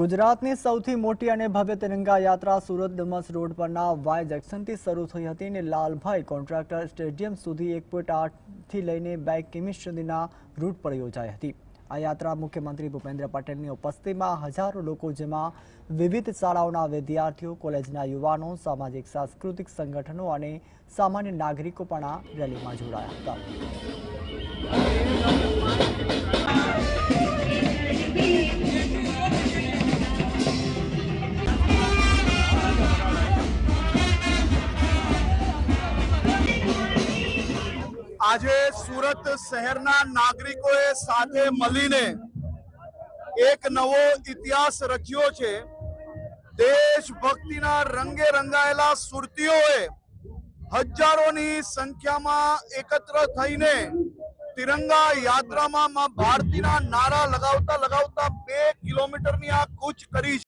ગુજરાતની સૌથી મોટી અને ભવ્ય તિરંગા યાત્રા સુરત ડમસ રોડ પરના વાય જંકશનથી શરૂ થઈ હતી અને લાલભાઈ કોન્ટ્રાક્ટર સ્ટેડિયમ સુધી એક પોઈન્ટ આઠથી લઈને બે કિમી સુધીના રૂટ પર યોજાઈ હતી. આ યાત્રા મુખ્યમંત્રી ભૂપેન્દ્ર પટેલની ઉપસ્થિતિમાં હજારો લોકો જેમાં વિવિધ શાળાઓના વિદ્યાર્થીઓ, કોલેજના યુવાનો, સામાજિક, સાંસ્કૃતિક સંગઠનો અને સામાન્ય નાગરિકો પણ આ રેલીમાં જોડાયા હતા. આજે સુરત શહેરના નાગરિકોએ સાથે મળીને એક નવો ઇતિહાસ રચ્યો છે. દેશભક્તિના રંગે રંગાયેલા સુરતીઓએ હજારોની સંખ્યામાં એકત્ર થઈને તિરંગા યાત્રામાં માં ભારતીના નારા લગાવતા લગાવતા બે કિલોમીટરની આ કૂચ કરી